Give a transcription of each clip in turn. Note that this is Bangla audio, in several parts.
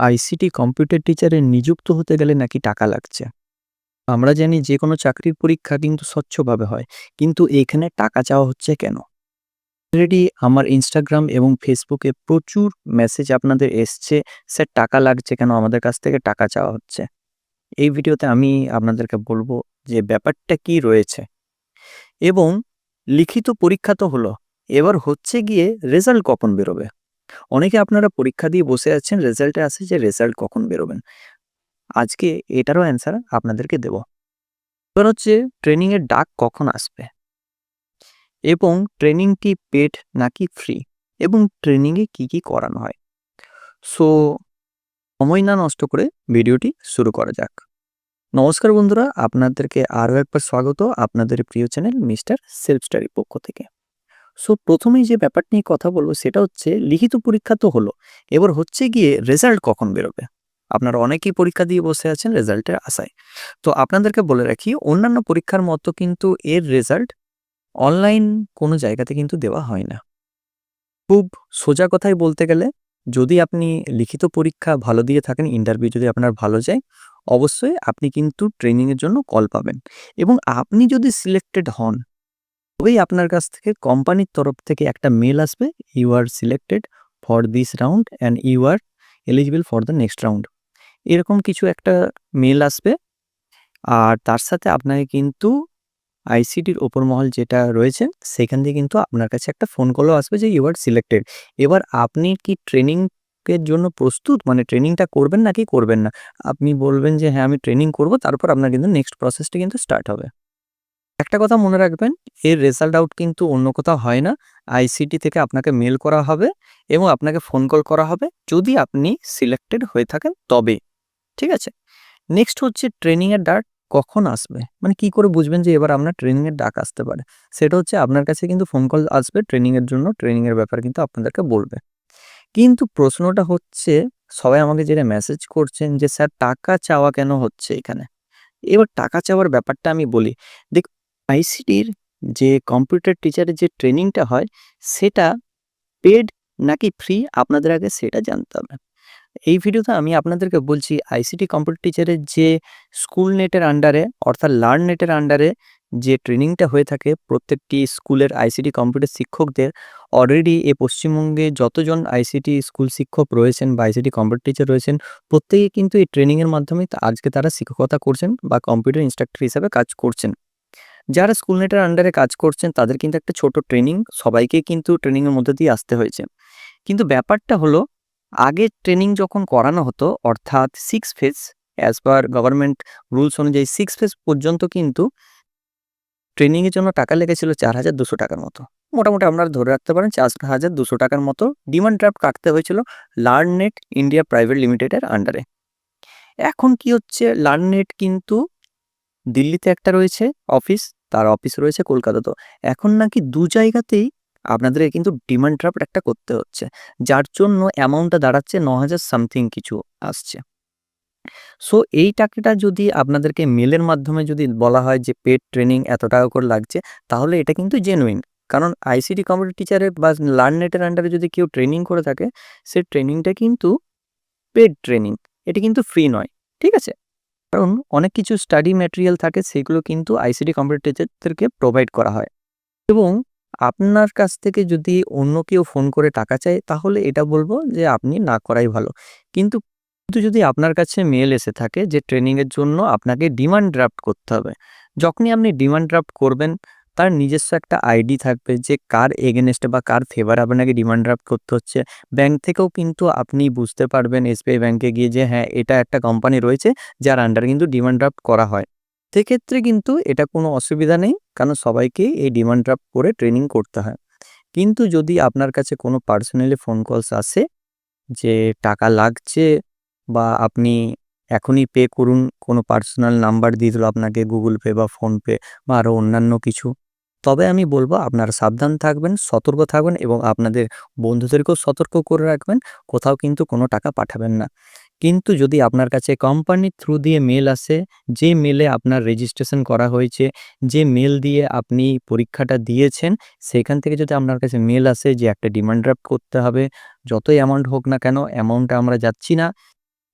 আইসিটি কম্পিউটার টিচারে নিযুক্ত হতে গেলে নাকি টাকা লাগছে। আমরা জানি যে কোনো চাকরির পরীক্ষা কিন্তু স্বচ্ছভাবে হয়। কিন্তু এখানে টাকা চাওয়া হচ্ছে কেন? অলরেডি আমার ইনস্টাগ্রাম এবং ফেসবুকে প্রচুর মেসেজ আপনাদের এসছে, "স্যার টাকা লাগছে কেন? আমাদের কাছ থেকে টাকা চাওয়া হচ্ছে।" এই ভিডিওতে আমি আপনাদেরকে বলব যে ব্যাপারটা কি রয়েছে এবং লিখিত পরীক্ষা তো হলো, এবার হচ্ছে গিয়ে রেজাল্ট কখন বেরোবে? অনেকে আপনারা পরীক্ষা দিয়ে বসে আছেন, রেজাল্টে আসে যে রেজাল্ট কখন বেরোবেন? আজকে এটারও অ্যান্সার আপনাদেরকে দেব। এবার হচ্ছে ট্রেনিংয়ের ডাক কখন আসবে? এবং ট্রেনিংটি পেড নাকি ফ্রি? এবং ট্রেনিংয়ে কি, কি করানো হয়? সো সময় না নষ্ট করে ভিডিওটি শুরু করা যাক। নমস্কার বন্ধুরা, আপনাদেরকে আরও একবার স্বাগত আপনাদের প্রিয় চ্যানেল মিস্টার সেলফ স্টাডির পক্ষ থেকে। সো প্রথমেই যে ব্যাপার নিয়ে কথা বলব সেটা হচ্ছে লিখিত পরীক্ষা তো হলো, এবার হচ্ছে গিয়ে রেজাল্ট কখন বেরোবে? আপনারা অনেকেই পরীক্ষা দিয়ে বসে আছেন রেজাল্টের আশায়। তো আপনাদেরকে বলে রাখি অন্যান্য পরীক্ষার মতো কিন্তু এর রেজাল্ট অনলাইন কোনো জায়গাতে কিন্তু দেওয়া হয় না। খুব সোজা কথায় বলতে গেলে যদি আপনি লিখিত পরীক্ষা ভালো দিয়ে থাকেন, ইন্টারভিউ যদি আপনার ভালো যায়, অবশ্যই আপনি কিন্তু ট্রেনিংয়ের জন্য কল পাবেন এবং আপনি যদি সিলেক্টেড হন, তবেই আপনার কাছ থেকে কোম্পানির তরফ থেকে একটা মেল আসবে, "you are selected for this round and you are eligible for the next round." এরকম কিছু একটা মেল আসবে। আর তার সাথে আপনাকে কিন্তু আইসিটির ওপর মহল যেটা রয়েছে সেখান থেকে কিন্তু আপনার কাছে একটা ফোন কলও আসবে যে, "ইউ আর সিলেক্টেড।" এবার আপনি কি ট্রেনিং এর জন্য প্রস্তুত? মানে ট্রেনিংটা করবেন নাকি করবেন না? আপনি বলবেন যে, "হ্যাঁ, আমি ট্রেনিং করব।" তারপর আপনার কিন্তু নেক্সট প্রসেসটা কিন্তু স্টার্ট হবে। একটা কথা মনে রাখবেন, এর রেজাল্ট আউট কিন্তু অন্য কোথাও হয় না। আইসিটি থেকে আপনাকে মেল করা হবে এবং আপনাকে ফোন কল করা হবে যদি আপনি সিলেক্টেড হয়ে থাকেন তবে। ঠিক আছে? নেক্সট হচ্ছে ট্রেনিংয়ের ডাক কখন আসবে? মানে কি করে বুঝবেন যে এবার আপনার ট্রেনিংয়ের ডাক আসতে পারে? সেটা হচ্ছে আপনার কাছে কিন্তু ফোন কল আসবে ট্রেনিংয়ের জন্য, ট্রেনিংয়ের ব্যাপারে কিন্তু আপনাদেরকে বলবে। কিন্তু প্রশ্নটা হচ্ছে সবাই আমাকে যেটা মেসেজ করছেন যে, "স্যার টাকা চাওয়া কেন হচ্ছে এখানে?" এবার টাকা চাওয়ার ব্যাপারটা আমি বলি। দেখুন আইসিটির যে কম্পিউটার টিচারের যে ট্রেনিংটা হয়, সেটা পেড নাকি ফ্রি আপনাদের আগে সেটা জানতে হবে। এই ভিডিওতে আমি আপনাদেরকে বলছি আইসিটি কম্পিউটার টিচারের যে স্কুল নেটের আন্ডারে, অর্থাৎ লার্ন নেটের আন্ডারে যে ট্রেনিংটা হয়ে থাকে, প্রত্যেকটি স্কুলের আইসিটি কম্পিউটার শিক্ষকদের অলরেডি এ পশ্চিমবঙ্গে যতজন আইসিটি স্কুল শিক্ষক রয়েছেন বা আইসিটি কম্পিউটার টিচার রয়েছেন প্রত্যেকেই কিন্তু এই ট্রেনিংয়ের মাধ্যমে আজকে তারা শিক্ষকতা করছেন বা কম্পিউটার ইন্সট্রাক্টর হিসাবে কাজ করছেন। যারা স্কুল নেটের আন্ডারে কাজ করছেন তাদের কিন্তু একটা ছোট ট্রেনিং সবাইকেই কিন্তু ট্রেনিংয়ের মধ্যে দিয়ে আসতে হয়েছে। কিন্তু ব্যাপারটা হলো আগে ট্রেনিং যখন করানো হতো অর্থাৎ six phase as per government rules অনুযায়ী সিক্স ফেজ পর্যন্ত কিন্তু ট্রেনিংয়ের জন্য টাকা লেগেছিল ৳৪,২০০ টাকার মতো। মোটামুটি আপনারা ধরে রাখতে পারেন ৳৪,২০০ টাকার মতো ডিমান্ড ড্রাফট কাটতে হয়েছিল লার্ন নেট ইন্ডিয়া প্রাইভেট লিমিটেডের আন্ডারে। এখন কি হচ্ছে লার্ন নেট কিন্তু দিল্লিতে একটা রয়েছে অফিস, তার অফিস রয়েছে কলকাতাতেও। এখন নাকি দু জায়গাতেই আপনাদেরকে কিন্তু ডিমান্ড ড্রাফট একটা করতে হচ্ছে। যার জন্য অ্যামাউন্টটা দাঁড়াচ্ছে ন হাজার সামথিং কিছু আসছে। সো এই টাকাটা যদি আপনাদেরকে মেলের মাধ্যমে যদি বলা হয় যে পেড ট্রেনিং এত টাকা করে লাগছে, তাহলে এটা কিন্তু জেনুইন। কারণ আইসিটি কম্পিউটার টিচারের বা লার্ন নেটের আন্ডারে যদি কেউ ট্রেনিং করে থাকে, সে ট্রেনিংটা কিন্তু পেড ট্রেনিং। এটি কিন্তু ফ্রি নয়। ঠিক আছে? কারণ অনেক কিছু স্টাডি ম্যাটেরিয়াল থাকে, সেগুলো কিন্তু আইসিডি কম্পিউটারদেরকে প্রোভাইড করা হয়। এবং আপনার কাছ থেকে যদি অন্য কেউ ফোন করে টাকা চায়, তাহলে এটা বলব যে আপনি না করাই ভালো। কিন্তু কিন্তু যদি আপনার কাছে মেল এসে থাকে যে ট্রেনিংয়ের জন্য আপনাকে ডিমান্ড ড্রাফট করতে হবে। যখনই আপনি ডিমান্ড ড্রাফট করবেন তার নিজস্ব একটা আইডি থাকবে যে কার এগেইনস্ট এ বা কার ফেভার আপনাকে ডিমান্ড ড্রাফট করতে হচ্ছে। ব্যাংক থেকেও কিন্তু আপনি বুঝতে পারবেন এসবিআই ব্যাংকে গিয়ে যে হ্যাঁ, এটা একটা কোম্পানি রয়েছে যার আন্ডারে কিন্তু ডিমান্ড ড্রাফট করা হয়। সেক্ষেত্রে কিন্তু এটা কোনো অসুবিধা নেই। কারণ সবাইকেই এই ডিমান্ড ড্রাফট করে ট্রেনিং করতে হয়। কিন্তু যদি আপনার কাছে কোনো পার্সোনালি ফোন কলস আসে যে টাকা লাগছে বা আপনি এখনই পে করুন, কোনো পার্সোনাল নাম্বার দিয়ে দিল আপনাকে গুগল পে বা ফোনপে বা আরও অন্যান্য কিছু। তবে আমি বলব আপনারা সাবধান থাকবেন, সতর্ক থাকবেন এবং আপনাদের বন্ধুদেরকেও সতর্ক করে রাখবেন। কোথাও কিন্তু কোনো টাকা পাঠাবেন না। কিন্তু যদি আপনার কাছে কোম্পানির থ্রু দিয়ে মেল আসে, যে মেলে আপনার রেজিস্ট্রেশন করা হয়েছে, যে মেল দিয়ে আপনি পরীক্ষাটা দিয়েছেন, সেখান থেকে যদি আপনার কাছে মেল আসে যে একটা ডিমান্ড ড্রাফট করতে হবে, যতই অ্যামাউন্ট হোক না কেন অ্যামাউন্টে আমরা যাচ্ছি না।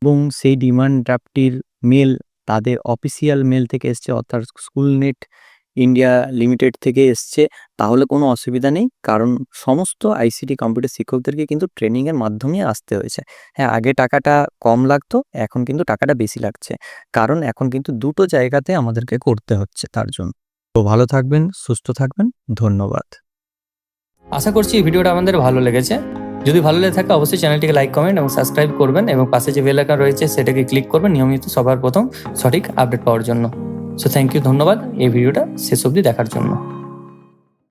এবং সেই ডিমান্ড ড্রাফটটির মেল তাদের অফিসিয়াল মেল থেকে এসছে অর্থাৎ স্কুলনেট ইন্ডিয়া লিমিটেড থেকে এসছে, তাহলে কোনো অসুবিধা নেই। কারণ সমস্ত আইসিটি কম্পিউটার শিক্ষকদেরকে কিন্তু ট্রেনিংয়ের মাধ্যমে আসতে হয়েছে। হ্যাঁ আগে টাকাটা কম লাগতো, এখন কিন্তু টাকাটা বেশি লাগছে। কারণ এখন কিন্তু দুটো জায়গাতে আমাদেরকে করতে হচ্ছে তার জন্য। তো ভালো থাকবেন, সুস্থ থাকবেন, ধন্যবাদ। আশা করছি এই ভিডিওটা আমাদের ভালো লেগেছে। যদি ভালো লেগে থাকে, অবশ্যই চ্যানেলটিকে লাইক কমেন্ট এবং সাবস্ক্রাইব করবেন এবং পাশে যে বেল আইকন রয়েছে, সেটাকে ক্লিক করবেন। নিয়মিত সবার প্রথম সঠিক আপডেট পাওয়ার জন্য। সো থ্যাংক ইউ ধন্যবাদ। এই ভিডিওটা শেষ অবধি দেখার জন্য।